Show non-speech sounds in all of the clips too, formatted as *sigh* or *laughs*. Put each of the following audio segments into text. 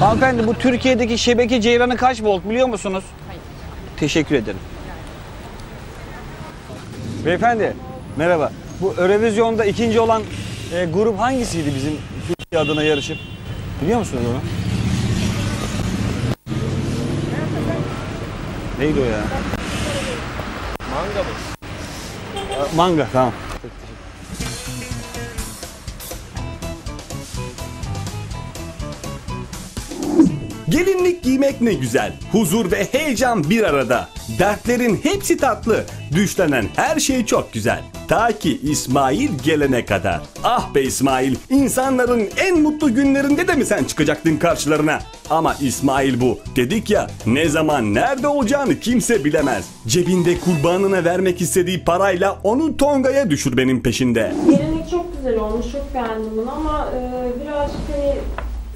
Hanımefendi bu Türkiye'deki şebeke ceyranı kaç volt biliyor musunuz? Hayır. Teşekkür ederim. Beyefendi merhaba. Bu Eurovizyon'da ikinci olan e, grup hangisiydi bizim Türkiye adına yarışıp? Biliyor musunuz onu? Neydi o ya? Manga mı? Manga tamam. Gelinlik giymek ne güzel. Huzur ve heyecan bir arada. Dertlerin hepsi tatlı. Düşlenen her şey çok güzel. Ta ki İsmail gelene kadar. Ah be İsmail, insanların en mutlu günlerinde de mi sen çıkacaktın karşılarına? Ama İsmail bu. Dedik ya, ne zaman nerede olacağını kimse bilemez. Cebinde kurbanına vermek istediği parayla onu Tonga'ya düşür benim peşinde. Gelinlik çok güzel olmuş, çok beğendim bunu ama e, birazcık hani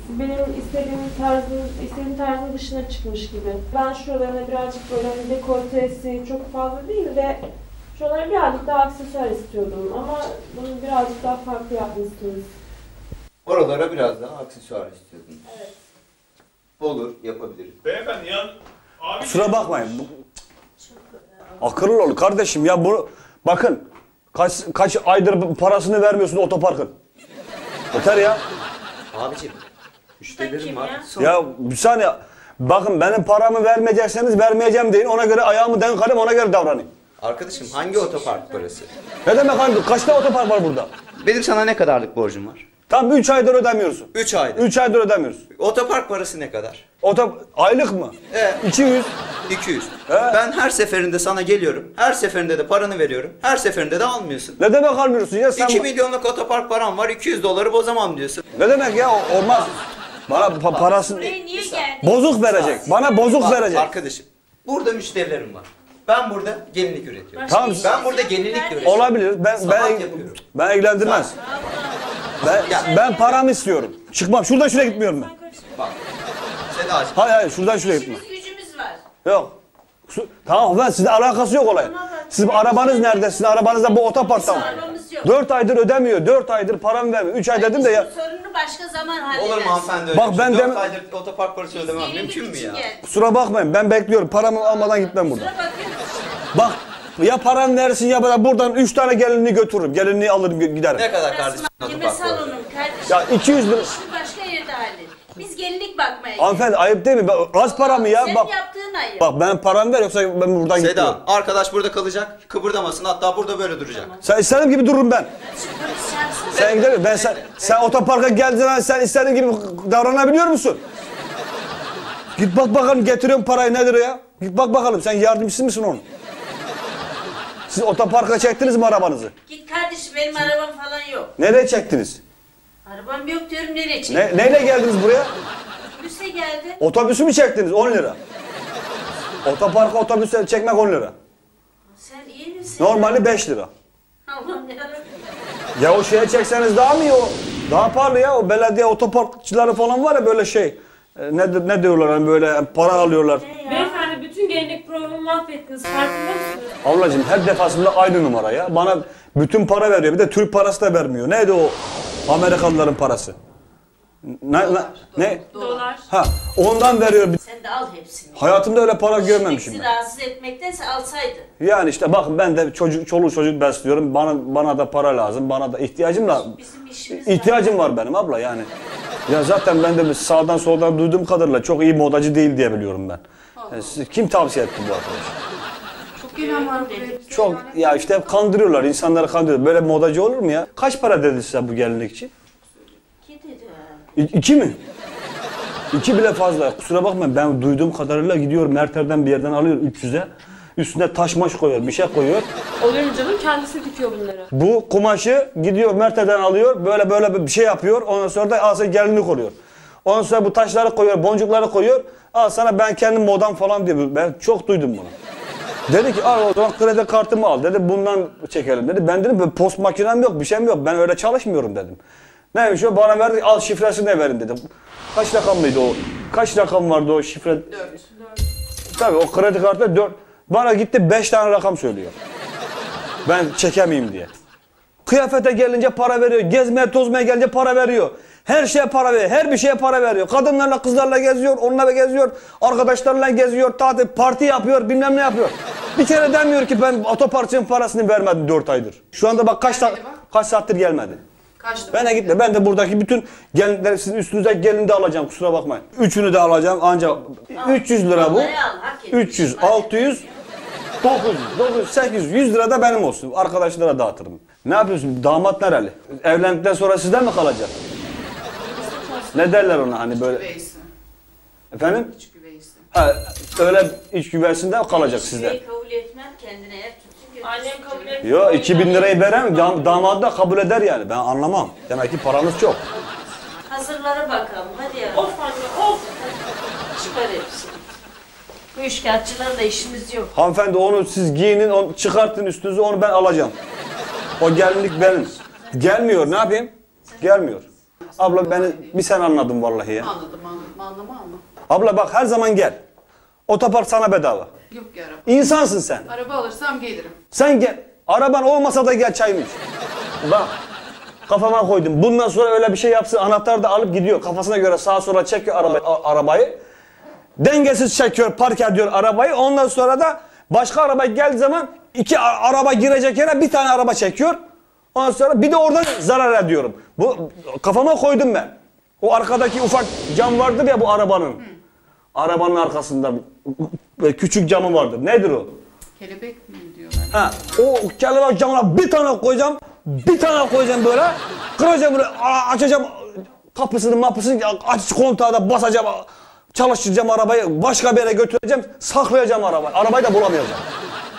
benim istediğim tarzın, istediğim tarzın dışına çıkmış gibi. Ben şuralarına birazcık böyle hani dekoltesi çok fazla değil de şuralara birazcık daha aksesuar istiyordum ama bunu birazcık daha farklı yapmışsınız. Oralara biraz daha aksesuar istiyordum. Evet. Olur, yapabiliriz. Beyefendi ya abi Kusura bakmayın. Bu- Akıllı ol kardeşim ya bu bakın kaç kaç aydır parasını vermiyorsun otoparkın. Yeter ya. Abicim, müşterilerim var. ya? Ya bir saniye. Bakın benim paramı vermeyecekseniz vermeyeceğim deyin. Ona göre ayağımı denk alayım ona göre davranayım. Arkadaşım hangi otopark parası? Ne demek hangi? Kaç tane otopark var burada? Benim sana ne kadarlık borcum var? Tam 3 aydır ödemiyorsun. 3 ayda. 3 aydır ödemiyoruz. Otopark parası ne kadar? Otop aylık mı? Evet. 200. 200. He. Ben her seferinde sana geliyorum. Her seferinde de paranı veriyorum. Her seferinde de almıyorsun. Ne demek almıyorsun ya sen? 2 milyonluk otopark param var. 200 doları bozamam diyorsun. Ne demek ya? Olmaz. Bana pa- parasını Buraya niye geldin? bozuk verecek. Bana bozuk Bak, verecek. Arkadaşım, burada müşterilerim var. Ben burada gelinlik üretiyorum. Tamam. Ben burada gelinlik üretiyorum. Olabilir. Ben Sanat ben yapıyorum. ben ilgilendirmez. Ben ben paramı istiyorum. Çıkmam. Şuradan şuraya gitmiyorum ben. Bak. Sedacığım. Hayır hayır şuradan şuraya gitmem. İşimiz gücümüz var. Yok. Su- Tamam ben sizle alakası yok olayın. Sizin arabanız nerede? Sizin arabanızda bu otoparkta mı? Arabamız yok. 4 aydır ödemiyor. 4 aydır paramı vermiyor. 3 ay dedim de ya. Bu sorunu başka zaman hallederiz. Olur mu hanımefendi öyle Bak bir ben şey? dem- Dört aydır otopark parası ödemem mümkün mü ya? Kusura bakmayın ben bekliyorum. Paramı almadan gitmem buradan. Bak ya param versin ya da buradan 3 tane gelinliği götürürüm. Gelinliği alırım giderim. Ne kadar Burası kardeşim mahkeme otopark parası? salonum kardeşim. Ya 200 lira. İşini başka yerde hallet. Gelinlik bakmaya. Hanımefendi ayıp değil mi? Az para mı ya? Senin Bak yaptığın ayıp. bak ben param ver yoksa ben buradan Seda, gitmiyorum. arkadaş burada kalacak, kıpırdamasın hatta burada böyle duracak. Sen istediğin gibi dururum ben. Sen gidelim. Ben sen, sen otoparka geldiğin zaman sen istediğin gibi davranabiliyor musun? Git bak bakalım getiriyorum parayı nedir ya? Git bak bakalım sen yardımcısı mısın onun? Siz otoparka çektiniz mi arabanızı? Git kardeşim benim arabam falan yok. Nereye çektiniz? Arabam yok diyorum nereye çektin? Ne, neyle geldiniz buraya? Otobüse geldi. Otobüsü mü çektiniz? 10 lira. Otoparka otobüsle çekmek 10 lira. Sen iyi misin? Normali 5 lira. Allah'ım yarabbim. Ya o şeye çekseniz daha mı iyi o? Daha pahalı ya o belediye otoparkçıları falan var ya böyle şey. E, Ne, ne diyorlar hani böyle para alıyorlar. Beyefendi bütün gelinlik programı mahvettiniz, farkında mısınız? Ablacığım her defasında aynı numara ya. Bana bütün para veriyor. Bir de Türk parası da vermiyor. Neydi o Amerikalıların parası? Ne, ne, ne? Dolar. Ha, ondan veriyor. Sen de al hepsini. Hayatımda öyle para görmemişim Bizi ben. rahatsız etmektense alsaydın. Yani işte bakın ben de çocuk, çoluk çocuk besliyorum. Bana bana da para lazım. Bana da ihtiyacım da Bizim işimiz ihtiyacım var benim abla yani. Ya zaten ben de sağdan soldan duyduğum kadarıyla çok iyi modacı değil diye biliyorum ben. Yani siz- kim tavsiye etti bu arkadaş? Çok gelen var buraya. Çok ya işte hep kandırıyorlar, insanları kandırıyorlar. Böyle modacı olur mu ya? Kaç para dedi size bu gelinlik için? Ki dedi. İ- iki mi? İki bile fazla. Kusura bakmayın ben duyduğum kadarıyla gidiyor Merter'den bir yerden alıyor 300'e. Üstüne taş maş koyuyor, bir şey koyuyor. Olur mu canım? Kendisi dikiyor bunları. Bu kumaşı gidiyor Merter'den alıyor, böyle böyle bir şey yapıyor. Ondan sonra da al sana gelinlik oluyor. Ondan sonra bu taşları koyuyor, boncukları koyuyor. Al sana ben kendim modam falan diyor. Ben çok duydum bunu. Dedi ki al o zaman kredi kartımı al dedi bundan çekelim dedi. Ben dedim "Böyle post makinem yok bir şeyim yok ben öyle çalışmıyorum dedim. Neymiş o bana verdi al şifresini de verin dedim. Kaç rakamlıydı o? Kaç rakam vardı o şifre? Tabii o kredi kartı 4. Bana gitti 5 tane rakam söylüyor. Ben çekemeyeyim diye. Kıyafete gelince para veriyor. Gezmeye tozmaya gelince para veriyor. Her şeye para veriyor. Her bir şeye para veriyor. Kadınlarla kızlarla geziyor. Onunla geziyor. Arkadaşlarla geziyor. Tatil, parti yapıyor. Bilmem ne yapıyor. Bir kere demiyor ki ben otoparkçının parasını vermedim 4 aydır. Şu anda bak kaç, saat, kaç saattir gelmedi. Kaçtı? Ben de gitme. Ben de buradaki bütün gelinleri sizin üstünüze gelin de alacağım. Kusura bakmayın. Üçünü de alacağım. Ancak 300 lira bu. Al, hak ediyor. 300, 600, 900, 900, 800, 100 lira da benim olsun. Arkadaşlara dağıtırım. Ne yapıyorsun? Damat nereli? Evlendikten sonra sizden mi kalacak? Ne derler ona hani böyle? Güveysi. Efendim? Küçük güveysi. Ha, öyle iç güvesinde kalacak sizde. Şey kabul etmem kendine eğer tutsun. Annem kabul etmiyor. Yo 2000 lirayı verem dam, damat da kabul eder yani. Ben anlamam. Demek ki paranız çok. Hazırlara bakalım hadi ya. Of anne of. Çıkar hepsini. Bu üçkağıtçılarla işimiz yok. Hanımefendi onu siz giyinin, onu çıkartın üstünüzü onu ben alacağım. O gelinlik benim. Gelmiyor ne yapayım? Gelmiyor. Abla beni bir sen anladın vallahi ya. Anladım anladım anlama ama. Abla bak her zaman gel. Otopark sana bedava. Yok araba. İnsansın sen. Araba alırsam gelirim. Sen gel. Araban olmasa da gel çayını iç. Bak. Kafama koydum. Bundan sonra öyle bir şey yapsın. Anahtarı da alıp gidiyor. Kafasına göre sağa sola çekiyor araba, arabayı. Dengesiz çekiyor, park ediyor arabayı. Ondan sonra da başka araba geldiği zaman iki araba girecek yere bir tane araba çekiyor. Ondan sonra bir de oradan zarar ediyorum. Bu kafama koydum ben. O arkadaki ufak cam vardır ya bu arabanın. Arabanın arkasında küçük camı vardır. Nedir o? Kelebek mi diyorlar? Ha, o kelebek camına bir tane koyacağım, bir tane koyacağım böyle, kıracağım böyle, açacağım kapısını mapısını, aç kontağı da basacağım, çalıştıracağım arabayı, başka bir yere götüreceğim, saklayacağım arabayı, arabayı da bulamayacağım.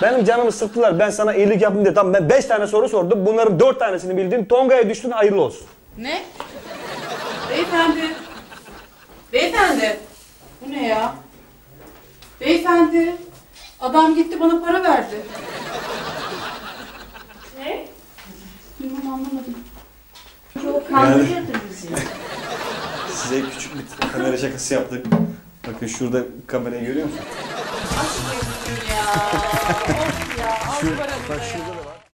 Benim canımı sıktılar, ben sana iyilik yapayım diye, tamam ben beş tane soru sordum, bunların dört tanesini bildin, Tonga'ya düştün, hayırlı olsun. Ne? Beyefendi. Beyefendi. Bu ne ya? Beyefendi. Adam gitti bana para verdi. Ne? Bilmem anlamadım. Çok kandırıyordu bizi. *laughs* Size küçük bir kamera şakası yaptık. Bakın şurada kamerayı görüyor musun? Ya. Of ya. Al paranı da ya. Şurada da var.